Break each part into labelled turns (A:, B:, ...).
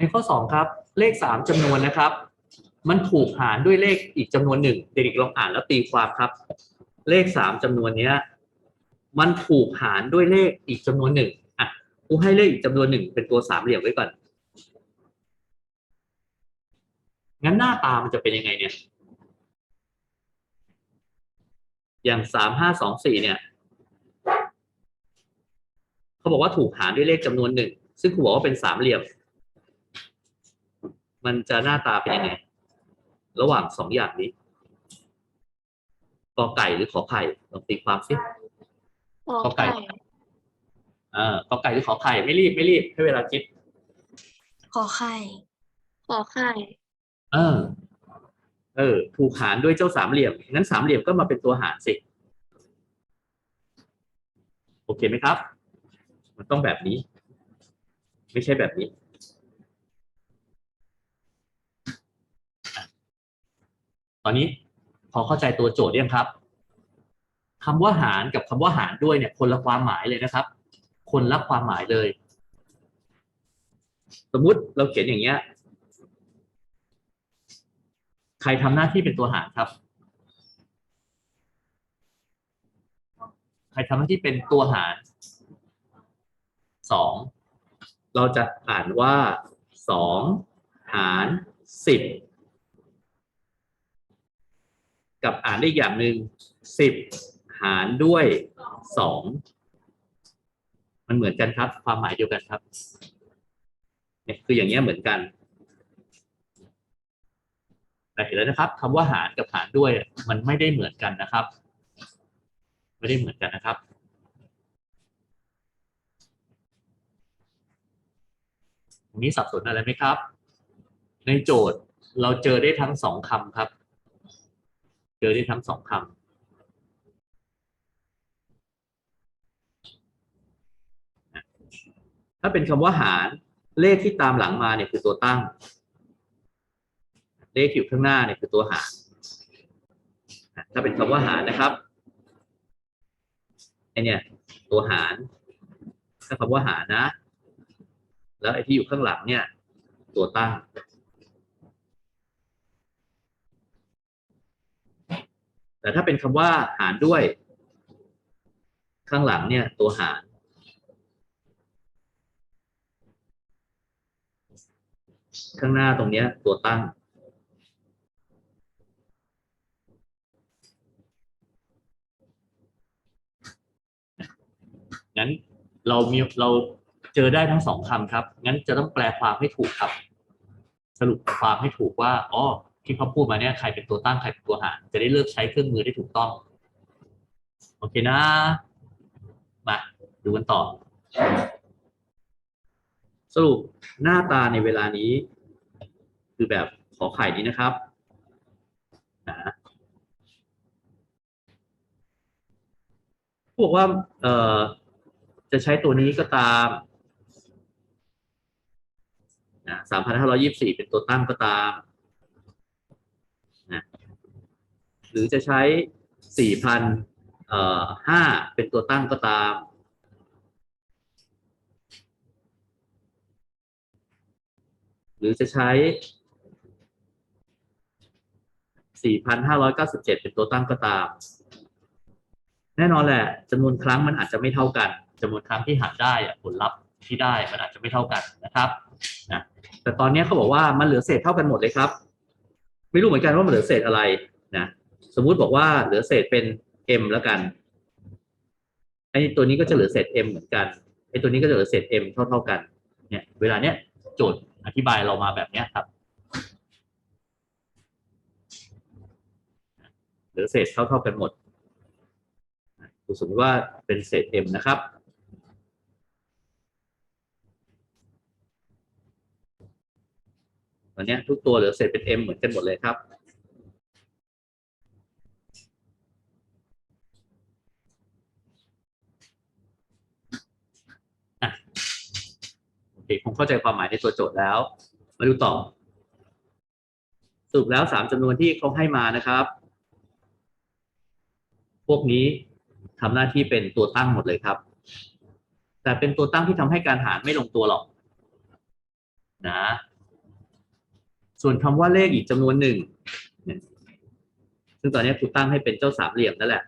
A: ในข้อสองครับ เลขสามจำนวนนะครับ มันถูกหารด้วยเลขอีกจำนวนหนึ่งเด็กๆลองอ่านแล้วตีความครับ เลขสามจำนวนเนี้ยมันถูกหารด้วยเลขอีกจำนวนหนึ่งอะกูให้เลขอีกจำนวนหนึ่งเป็นตัวสามเหลี่ยมไว้ก่อนงั้นหน้าตามันจะเป็นยังไงเนี่ย อย่างสามห้าสองสี่เนี่ย เขาบอกว่าถูกหารด้วยเลขจำนวนหนึ่ง ซึ่งครูบอกว่าเป็นสามเหลี่ยม มันจะหน้าตาเป็นยังไง ระหว่างสองอย่างนี้กอไก่หรือขอไข่ลองตีความสิ
B: ขอไก่
A: เอ่ากอไก่หรือขอไข่ไม่รีบไม่รีบให้เวลาคิด
B: ขอไข่ ขอไข่
A: เออ เออ ถูกหารด้วยเจ้าสามเหลี่ยมงั้นสามเหลี่ยมก็มาเป็นตัวหารสิโอเคไหมครับ มันต้องแบบนี้ ไม่ใช่แบบนี้ ตอนนี้พอเข้าใจตัวโจทย์ยังครับคำว่าหารกับคำว่าหารด้วยเนี่ย คนละความหมายเลยนะครับ คนละความหมายเลย สมมุติเราเขียนอย่างเงี้ย ใครทำหน้าที่เป็นตัวหารครับ ใครทำหน้าที่เป็นตัวหารสองเราจะอ่านว่าสองหารสิบ กับอ่านได้อย่างหนึ่งสิบหารด้วยสองมันเหมือนกันครับ ความหมายเดียวกันครับเนี่ยคืออย่างเงี้ยเหมือนกันแต่เห็นแล้วนะครับคำว่าหารกับหารด้วยมันไม่ได้เหมือนกันนะครับ ไม่ได้เหมือนกันนะครับตรงนี้สับสนอะไรไหมครับ ในโจทย์เราเจอได้ทั้งสองคำครับ เจอได้ทั้งสองคำถ้าเป็นคำว่าหารเลขที่ตามหลังมาเนี่ยคือตัวตั้ง เลขอยู่ข้างหน้าเนี่ยคือตัวหารถ้าเป็นคำว่าหารนะครับไอเนี่ยตัวหาร ถ้าคำว่าหารนะ แล้วไอที่อยู่ข้างหลังเนี่ย ตัวตั้ง แต่ถ้าเป็นคำว่าหารด้วย ข้างหลังเนี่ยตัวหารข้างหน้าตรงเนี้ยตัวตั้ง งั้นเรามีเราเจอได้ทั้งสองคำครับ งั้นจะต้องแปลความให้ถูกครับ สรุปความให้ถูกว่า อ๋อ ที่เขาพูดมาเนี่ยใครเป็นตัวตั้งใครเป็นตัวหารจะได้เลือกใช้เครื่องมือได้ถูกต้อง โอเคนะ มาดูกันต่อ สรุปหน้าตาในเวลานี้ คือแบบขอไข่นี้นะครับนะบอกว่าเอ่อจะใช้ตัวนี้ก็ตามนะสามพันห้าร้อยี่สี่เป็นตัวตั้งก็ตามนะ หรือจะใช้สี่พันเอ่อห้าเป็นตัวตั้งก็ตาม หรือจะใช้ 4,597 เป็นตัวตั้งก็ตาม แน่นอนแหละจำนวนครั้งมันอาจจะไม่เท่ากันจำนวนครั้งที่หารได้อะผลลัพธ์ที่ได้มันอาจจะไม่เท่ากันนะครับนะแต่ตอนนี้เขาบอกว่ามันเหลือเศษเท่ากันหมดเลยครับ ไม่รู้เหมือนกันว่ามันเหลือเศษอะไรนะ สมมุติบอกว่าเหลือเศษเป็น m แล้วกันไอ้ตัวนี้ก็จะเหลือเศษ m เหมือนกันไอ้ตัวนี้ก็จะเหลือเศษ m เท่าเท่ากัน เนี่ย เวลาเนี้ยโจทย์อธิบายเรามาแบบเนี้ยครับ เหลือเศษเท่าเท่ากันหมดสมมติว่าเป็นเศษ m นะครับตอนเนี้ยทุกตัวเหลือเศษเป็น m เหมือนกันหมดเลยครับ อะ โอเคคงเข้าใจความหมายในตัวโจทย์แล้ว มาดูต่อสรุปแล้วสามจำนวนที่เขาให้มานะครับ พวกนี้ทำหน้าที่เป็นตัวตั้งหมดเลยครับ แต่เป็นตัวตั้งที่ทำให้การหารไม่ลงตัวหรอกนะ ส่วนคำว่าเลขอีกจำนวนหนึ่ง ซึ่งตอนนี้ครูตั้งให้เป็นเจ้าสามเหลี่ยมนั่นแหละ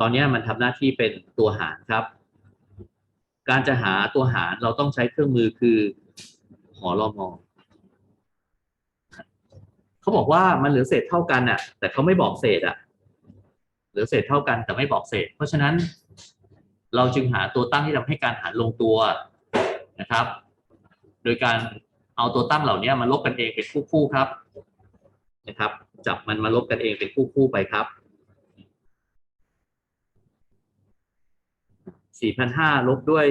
A: ตอนนี้มันทำหน้าที่เป็นตัวหารครับ การจะหาตัวหารเราต้องใช้เครื่องมือคือหอรอมอเขาบอกว่ามันเหลือเศษเท่ากันอะ แต่เขาไม่บอกเศษอะ เหลือเศษเท่ากันแต่ไม่บอกเศษ เพราะฉะนั้น เราจึงหาตัวตั้งที่ทำให้การหารลงตัวนะครับ โดยการเอาตัวตั้งเหล่านี้มาลบกันเองเป็นคู่ๆครับ นะครับ จับมันมาลบกันเองเป็นคู่ๆไปครับ 4,500ลบด้วย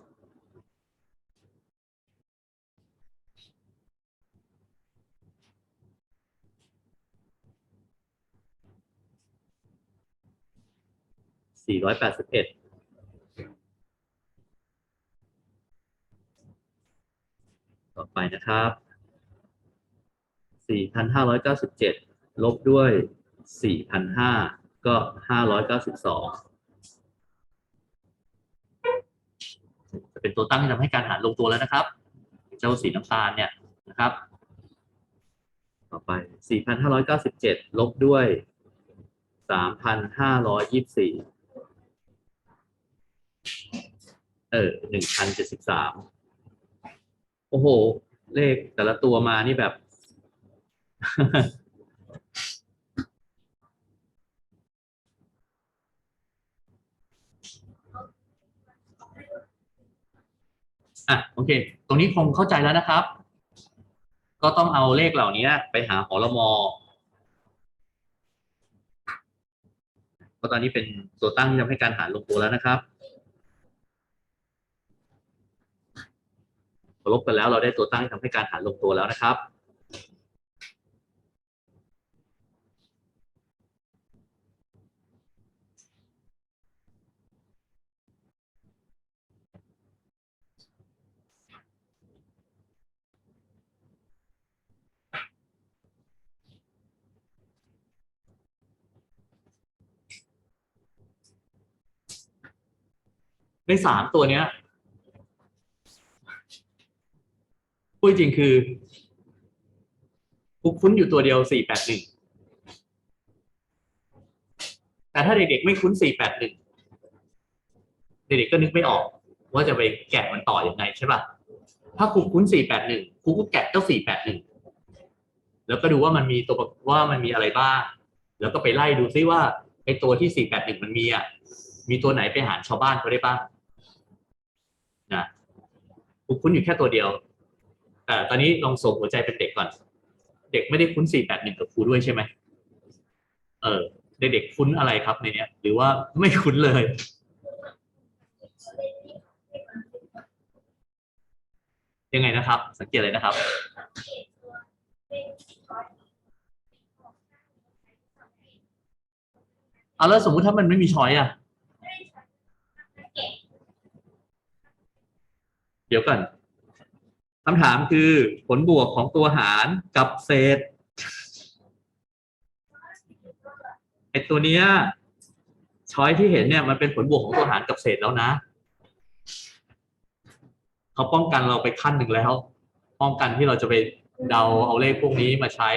A: 3,524สี่ร้อยแปดสิบเอ็ดต่อไปนะครับสี่พันห้าร้อยเก้าสิบเจ็ดลบด้วยสี่พันห้าก็ห้าร้อยเก้าสิบสอง เป็นตัวตั้งที่ทำให้การหารลงตัวแล้วนะครับ เจ้าสีน้ำตาลเนี่ยนะครับ ต่อไป 4,597 ลบด้วย 3,524 เออ 1,073 โอ้โห เลขแต่ละตัวมานี่แบบ อะโอเค ตรงนี้คงเข้าใจแล้วนะครับ ก็ต้องเอาเลขเหล่านี้ไปหาหอรมอเพราะตอนนี้เป็นตัวตั้งที่ทำให้การหารลงตัวแล้วนะครับพอลบกันแล้วเราได้ตัวตั้งที่ทำให้การหารลงตัวแล้วนะครับ ในสามตัวเนี้ยพูดจริงคือคุ้นอยู่ตัวเดียวสี่แปดหนึ่งแต่ถ้าเด็กๆไม่คุ้นสี่แปดหนึ่งเด็กๆก็นึกไม่ออก ว่าจะไปแกะมันต่ออยังไงใช่ป่ะถ้าครูคุ้นสี่แปดหนึ่งครูก็แกะเจ้าสี่แปดหนึ่งแล้วก็ดูว่ามันมีตัวว่ามันมีอะไรบ้าง แล้วก็ไปไล่ดูซิว่าไอ้ตัวที่สี่แปดหนึ่งมันมีอะมีตัวไหนไปหารชาวบ้านเขาได้บ้าง นะกูคุ้นอยู่แค่ตัวเดียว แต่ตอนนี้ลองส่งหัวใจเป็นเด็กก่อน เด็กไม่ได้คุ้นสี่แปดหนึ่งกับครูด้วยใช่ไหมเออเด็กๆคุ้นอะไรครับในเนี้ย หรือว่าไม่คุ้นเลย ยังไงนะครับ สังเกตเลยนะครับเอาแล้วสมมุติถ้ามันไม่มีช้อยอะ เดี๋ยวก่อนคำถามคือผลบวกของตัวหารกับเศษไอตัวเนี้ยช้อยที่เห็นเนี่ยมันเป็นผลบวกของตัวหารกับเศษแล้วนะเขาป้องกันเราไปขั้นหนึ่งแล้ว ป้องกันที่เราจะไปเดาเอาเลขพวกนี้มาใช้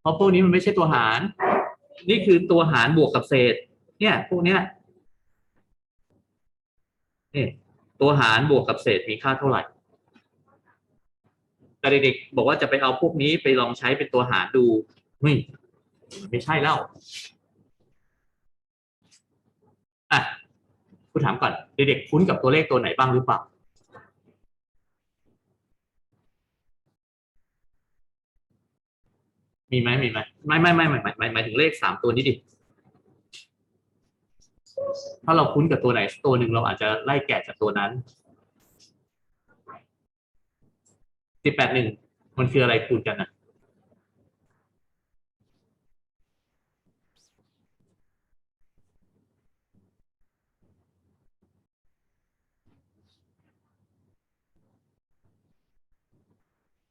A: เพราะพวกนี้มันไม่ใช่ตัวหาร นี่คือตัวหารบวกกับเศษ เนี่ย พวกเนี้ย นี่ตัวหารบวกกับเศษมีค่าเท่าไหร่ แต่เด็กๆบอกว่าจะไปเอาพวกนี้ไปลองใช้เป็นตัวหารดูเฮ้ยไม่ใช่แล้วอะคุณถามก่อนเด็กๆคุ้นกับตัวเลขตัวไหนบ้างหรือเปล่ามีไหมมีไหมไม่ไม่ไม่ไม่ไม่ไม่หมายถึงเลขสามตัวนี้ดิ ถ้าเราคุ้นกับตัวไหนตัวหนึ่งเราอาจจะไล่แกะจากตัวนั้นสิบแปดหนึ่งมันคืออะไรคูณกันนะ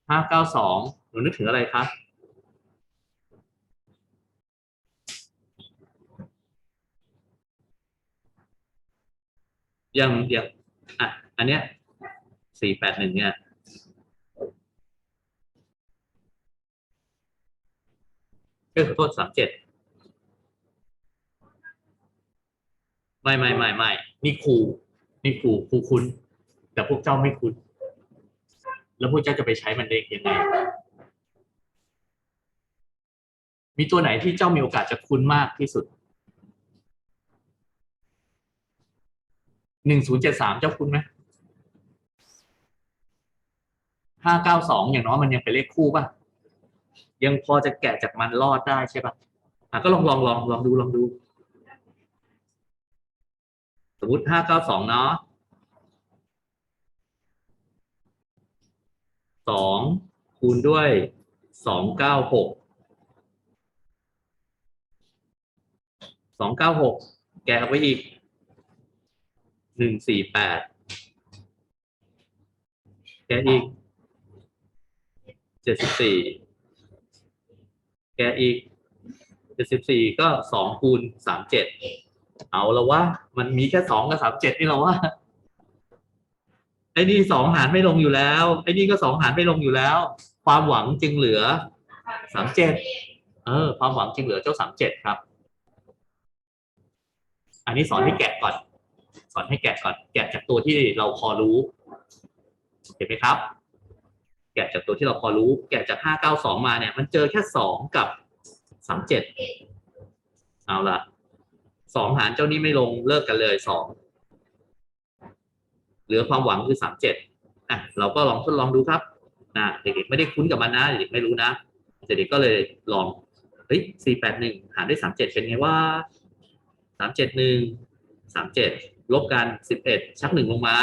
A: ห้าเก้าสองหนูนึกถึงอะไรคะยังยังอะอันเนี้ยสี่แปดหนึ่งเนี่ยเอ้ยขอโทษสามเจ็ดไม่ไม่ไม่ไม่นี่ครูนี่ครูครูคุณแต่พวกเจ้าไม่คุณแล้วพวกเจ้าจะไปใช้มันได้ยังไงมีตัวไหนที่เจ้ามีโอกาสจะคุ้นมากที่สุด หนึ่งศูนย์เจ็ดสามเจ้าคุ้นไหมห้าเก้าสองอย่างน้อยมันยังเป็นเลขคู่ป่ะ ยังพอจะแกะจากมันรอดได้ใช่ป่ะอะก็ลองลองลองลองดูลองดู สมมติห้าเก้าสองเนาะสองคูณด้วยสองเก้าหกสองเก้าหกแกะออกไปอีก หนึ่งสี่แปดแกะอีกเจ็ดสิบสี่แกะอีกเจ็ดสิบสี่ก็สองคูณสามเจ็ดเอาละว่า มันมีแค่สองกับสามเจ็ดนี่เราว่าไอ้นี่สองหารไม่ลงอยู่แล้วไอ้นี่ก็สองหารไม่ลงอยู่แล้ว ความหวังจึงเหลือสามเจ็ดเออ ความหวังจึงเหลือเจ้าสามเจ็ดครับ อันนี้สอนให้แกะก่อน่อนให้แกะก่อนแกะจากตัวที่เราพอรู้เห็นไหมครับ แกะจากตัวที่เราพอรู้ แกะจากห้าเก้าสองมาเนี่ย มันเจอแค่สองกับสามเจ็ดเอาละสองหารเจ้านี้ไม่ลงเลิกกันเลยสองเหลือความหวังคือ 37 อะ เราก็ลองทดลองดูครับนะเด็กๆไม่ได้คุ้นกับมันนะเด็กๆไม่รู้นะเด็กๆก็เลยลองเฮ้ยสี่แปดหนึ่งหารด้วยสามเจ็ดเป็นไงว่าสามเจ็ดหนึ่งสามเจ็ด ลบกันสิบเอ็ดชักหนึ่งลงมา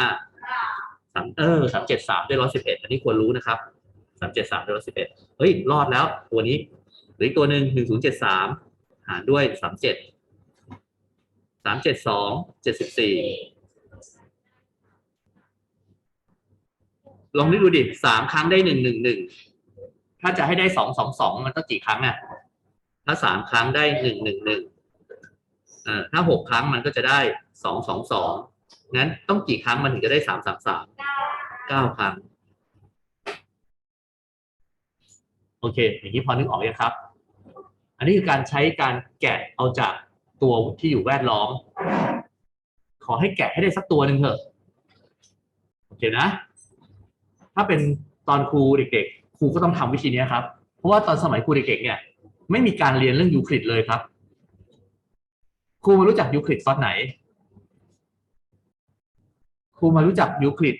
A: สามเออสามเจ็ดสามด้วยร้อยสิบเอ็ดอันนี้ควรรู้นะครับสามเจ็ดสามด้วยร้อยสิบเอ็ดเฮ้ยรอดแล้วตัวนี้หรืออกตัวหนึ่งหนึ่งศูนย์เจ็ดสามหารด้วยสามเจ็ดสามเจ็ดสองเจ็ดสิบสี่ลองนึกดูดิสามครั้งได้หนึ่งหนึ่งหนึ่งถ้าจะให้ได้สองสองสองมันต้องกี่ครั้งอะถ้าสามครั้งได้หนึ่งหนึ่งหนึ่งอ่อถ้าหกครั้งมันก็จะได้ สองสองสองงั้นต้องกี่ครั้งมันถึงจะได้สามสามสามเก้าครั้ง โอเค อย่างนี้พอนึกออกยังครับ อันนี้คือการใช้การแกะเอาจากตัวที่อยู่แวดล้อม ขอให้แกะให้ได้สักตัวหนึ่งเถอะ โอเคนะ ถ้าเป็นตอนครูเด็กๆ ครูก็ต้องทำวิธีนี้ครับ เพราะว่าตอนสมัยครูเด็กๆเนี่ย ไม่มีการเรียนเรื่องยูคลิดเลยครับ ครูมารู้จักยูคลิดตอนไหน รูมารู้จักยูคลิด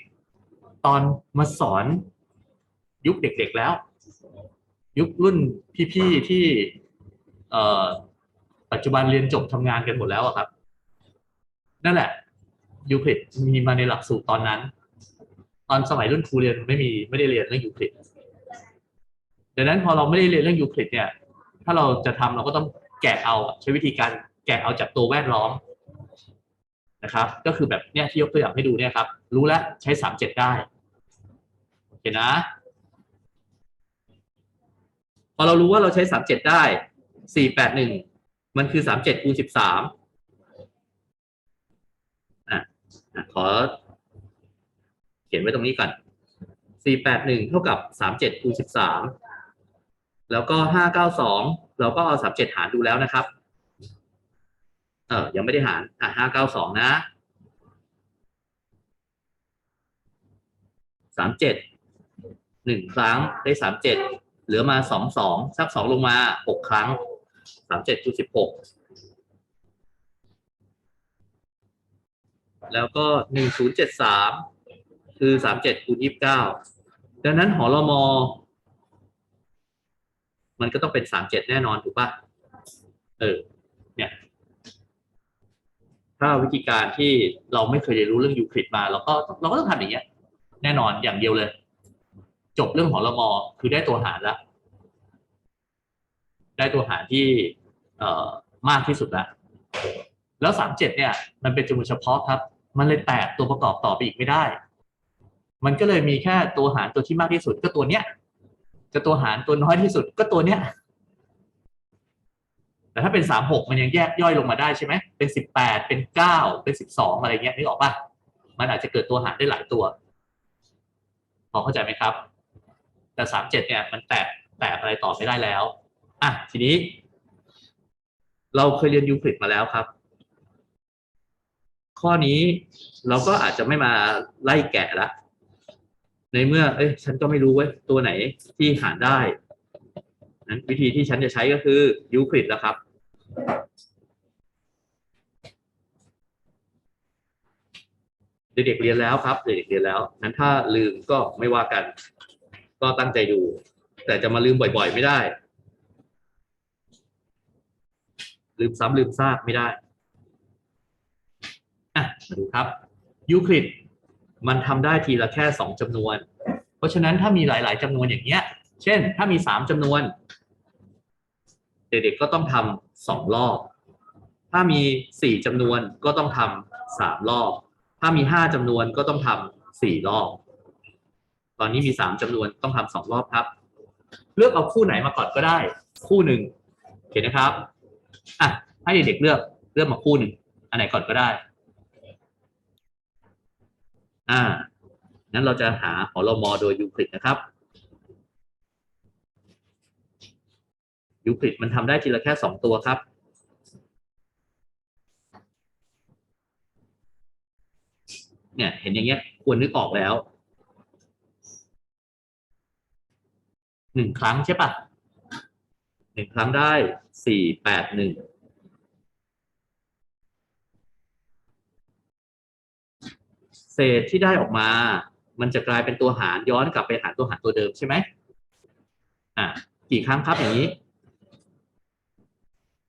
A: ตอนมาสอนยุคเด็กๆแล้ว ยุครุ่นพี่ๆที่เปัจจุบันเรียนจบทำงานกันหมดแล้วอะครับ นั่นแหละยูคลิดมีมาในหลักสูตรตอนนั้น ตอนสมัยรุ่นครูเรียนไม่มีไม่ได้เรียนเรื่องยูคลิดดังนั้นพอเราไม่ได้เรียนเรื่องยูคลิดเนี่ย ถ้าเราจะทำเราก็ต้องแกะเอาใช้วิธีการแกะเอาจากตัวแวดล้อม นะครับ ก็คือแบบเนี้ยที่ยกตัวอย่างให้ดูเนี่ยครับ รู้แล้วใช้สามเจ็ดได้โอเคนะพอเรารู้ว่าเราใช้สามเจ็ดได้สี่แปดหนึ่งมันคือสามเจ็ดคูณสิบสามอะอะขอ เขียนไว้ตรงนี้ก่อนสี่แปดหนึ่งเท่ากับสามเจ็ดคูณสิบสามแล้วก็ห้าเก้าสองเราก็เอาสามเจ็ดหารดูแล้วนะครับ เออยังไม่ได้หารอะห้าเก้าสองนะสามเจ็ดหนึ่งครั้งได้สามเจ็ดเหลือมาสองสองซักสองลงมาหกครั้งสามเจ็ดคูณสิบหกแล้วก็หนึ่งศูนย์เจ็ดสามคือสามเจ็ดคูณยี่สิบเก้าดังนั้นหอรมอ มันก็ต้องเป็นสามเจ็ดแน่นอนถูกปะเออเนี่ย ถ้าวิธีการที่เราไม่เคยเรียนรู้เรื่องยูคลิดมาเราก็เราก็ต้องทำอย่างเงี้ย แน่นอนอย่างเดียวเลย จบเรื่องหองรมอคือได้ตัวหารแล้วได้ตัวหารที่เอ่อมากที่สุดแล้วแล้วสามเจ็ดเนี่ย มันเป็นจำนวนเฉพาะครับ มันเลยแตกตัวประกอบต่อไปอีกไม่ได้ มันก็เลยมีแค่ตัวหารตัวที่มากที่สุดก็ตัวเนี้ยจะตัวหารตัวน้อยที่สุดก็ตัวเนี้ย แต่ถ้าเป็นสามหกมันยังแยกย่อยลงมาได้ใช่ไหมเป็นสิบแปดเป็นเก้าเป็นสิบสองอะไรเงี้ยนึกออกปะมันอาจจะเกิดตัวหารได้หลายตัวพอเข้าใจไหมครับ แต่สามเจ็ดเนี่ยมันแตกแตกอะไรต่อไม่ได้แล้วอะทีนี้ เราเคยเรียนยูคลิดมาแล้วครับ ข้อนี้เราก็อาจจะไม่มาไล่แกะละในเมื่อ เอ้ย ฉันก็ไม่รู้เว้ย ตัวไหนที่หารได้ นั้นวิธีที่ฉันจะใช้ก็คือยูคลิดแล้วครับ เด็กๆเรียนแล้วครับเด็กๆเรียนแล้วนั้นถ้าลืมก็ไม่ว่ากัน ก็ตั้งใจดู แต่จะมาลืมบ่อย ๆ ไม่ได้ ลืมซ้ำลืมซากไม่ได้อะมาดูครับยูคลิดมันทำได้ทีละแค่สองจำนวน เพราะฉะนั้นถ้ามีหลาย ๆจำนวนอย่างเงี้ย เช่น ถ้ามีสามจำนวน เด็กๆก็ต้องทำสองรอบ ถ้ามีสี่จำนวนก็ต้องทำสามรอบ ถ้ามีห้าจำนวนก็ต้องทำสี่รอบ ตอนนี้มีสามจำนวนต้องทำสองรอบครับ เลือกเอาคู่ไหนมาก่อนก็ได้ คู่หนึ่งโอเคนะครับอะให้เด็กๆเลือกเลือกมาคู่หนึ่งอันไหนก่อนก็ได้ อ่างั้นเราจะหาหอลมอโดยยูคลิดนะครับ ยูคลิดมันทำได้ทีละแค่สองตัวครับ เนี่ยเห็นอย่างเงี้ยควรนึกออกแล้วหนึ่งครั้งใช่ปะหนึ่งครั้งได้สี่แปดหนึ่งเศษที่ได้ออกมา มันจะกลายเป็นตัวหารย้อนกลับไปหารตัวหารตัวเดิมใช่ไหมอะกี่ครั้งครับอย่างนี้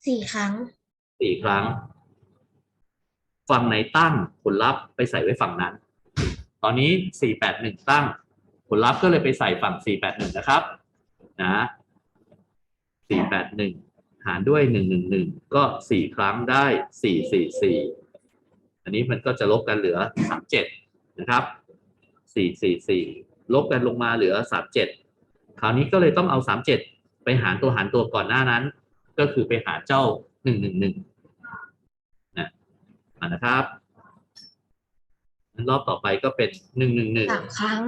B: สี่ครั้ง
A: สี่ครั้ง ฝั่งไหนตั้งผลลัพธ์ไปใส่ไว้ฝั่งนั้น ตอนนี้สี่แปดหนึ่งตั้ง ผลลัพธ์ก็เลยไปใส่ฝั่งสี่แปดหนึ่งนะครับ นะสี่แปดหนึ่งหารด้วยหนึ่งหนึ่งหนึ่งก็สี่ครั้งได้สี่สี่สี่อันนี้มันก็จะลบกันเหลือสามเจ็ดนะครับสี่สี่สี่ลบกันลงมาเหลือสามเจ็ดคราวนี้ก็เลยต้องเอาสามเจ็ดไปหารตัวหารตัวก่อนหน้านั้น ก็คือไปหาเจ้าหนึ่งหนึ่งหนึ่งนะอ่านะครับงั้นรอบต่อไปก็เป็นหนึ่งหนึ่งหนึ่ง
B: สามครั้ง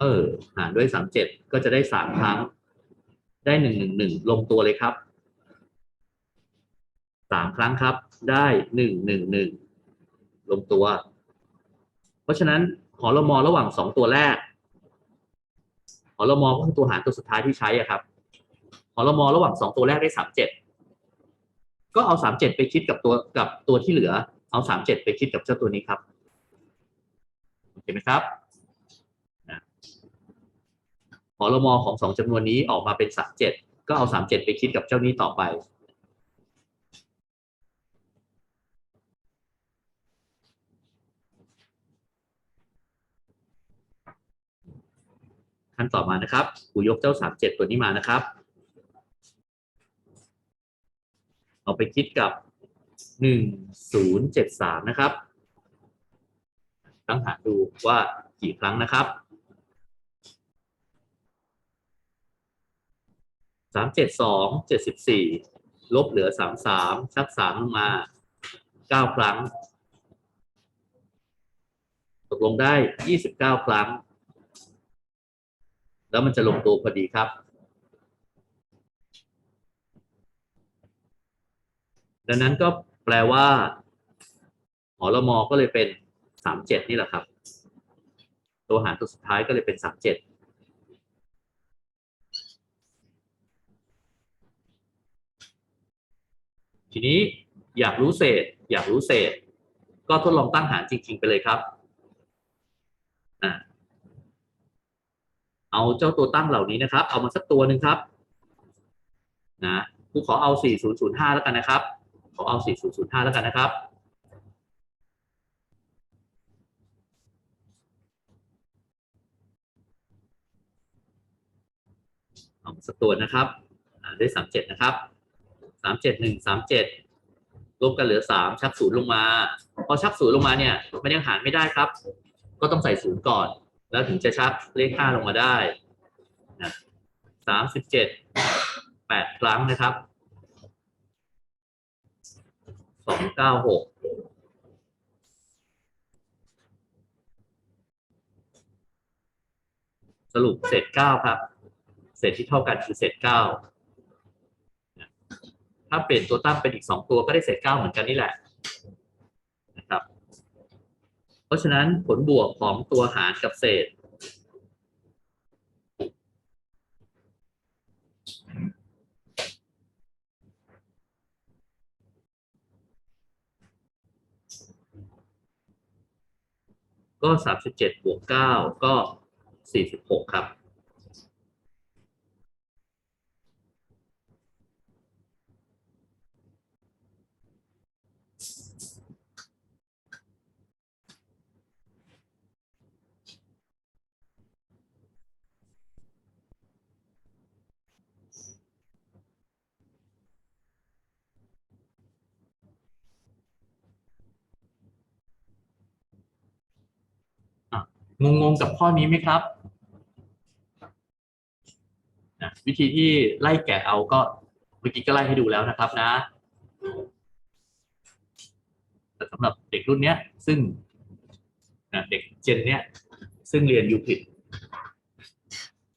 A: เออ หารด้วยสามเจ็ดก็จะได้สามครั้ง ได้หนึ่งหนึ่งหนึ่งลงตัวเลยครับสามครั้งครับ ได้หนึ่งหนึ่งหนึ่งลงตัว เพราะฉะนั้นหอลมอระหว่างสองตัวแรกหอลมอก็คือตัวหารตัวสุดท้ายที่ใช้อะครับห อลมอระหว่างสองตัวแรกได้สามเจ็ดก็เอาสามเจ็ดไปคิดกับตัวกับตัวที่เหลือ เอาสามเจ็ดไปคิดกับเจ้าตัวนี้ครับโอเคไหมครับหอรมอของสองจำนวนนี้ออกมาเป็นสามเจ็ดก็เอาสามเจ็ดไปคิดกับเจ้านี้ต่อไปขั้นต่อมานะครับครูยกเจ้าสามเจ็ดตัวนี้มานะครับ เอา ไปคิดกับหนึ่งศูนย์เจ็ดสามนะครับต้องหาดูว่ากี่ครั้งนะครับสามเจ็ดสองเจ็ดสิบสี่ลบเหลือสามสามชักสามลงมาเก้าครั้ง ตกลงได้ยี่สิบเก้าครั้ง แล้วมันจะลงตัวพอดีครับ ดังนั้นก็แปลว่าหอรมอก็เลยเป็นสามเจ็ดนี่แหละครับ ตัวหารตัวสุดท้ายก็เลยเป็นสามเจ็ดทีนี้อยากรู้เศษ อยากรู้เศษ ก็ทดลองตั้งหารจริง ๆ ไปเลยครับอเอาเจ้าตัวตั้งเหล่านี้นะครับ เอามาสักตัวหนึ่งครับ นะครูขอเอา 4005 แล้วกันนะครับ ขอเอา 4005 แล้วกันนะครับ เอาสักตัวนะครับอ่าได้37 นะครับสามเจ็ดหนึ่งสามเจ็ดลบกันเหลือสามชักศูนย์ลงมา พอชักศูนย์ลงมาเนี่ย มันยังหารไม่ได้ครับ ก็ต้องใส่ศูนย์ก่อน แล้วถึงจะชักเลขห้าลงมาได้นะสามสิบเจ็ดแปดครั้งนะครับ สองเก้าหกสรุปเศษเก้าครับ เศษที่เท่ากันคือเศษเก้าถ้าเปลี่ยนตัวตั้งเป็นอีกสองตัวก็ได้เศษเก้าเหมือนกันนี่แหละนะครับ เพราะฉะนั้นผลบวกของตัวหารกับเศษ ก็สามสิบเจ็ดบวกเก้าก็สี่สิบหกครับ ง งงๆกับข้อนี้ไหมครับนะวิธีที่ไล่แกะเอาก็เมื่อกี้ก็ไล่ให้ดูแล้วนะครับนะ แต่สำหรับเด็กรุ่นเนี้ย ซึ่งนะเด็กเจนเนี้ยซึ่งเรียนยูคลิด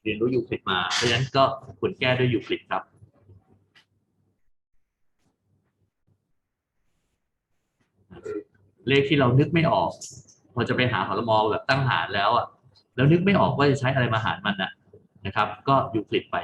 A: เรียนรู้ยูคลิดมา เพราะฉะนั้นก็ควรแก้ด้วยยูคลิดครับเลขที่เรานึกไม่ออก พอจะไปหาหอรมอแบบตั้งหารแล้วอะแล้วนึกไม่ออกว่าจะใช้อะไรมาหารมันนะนะครับ ก็ยูคลิดไป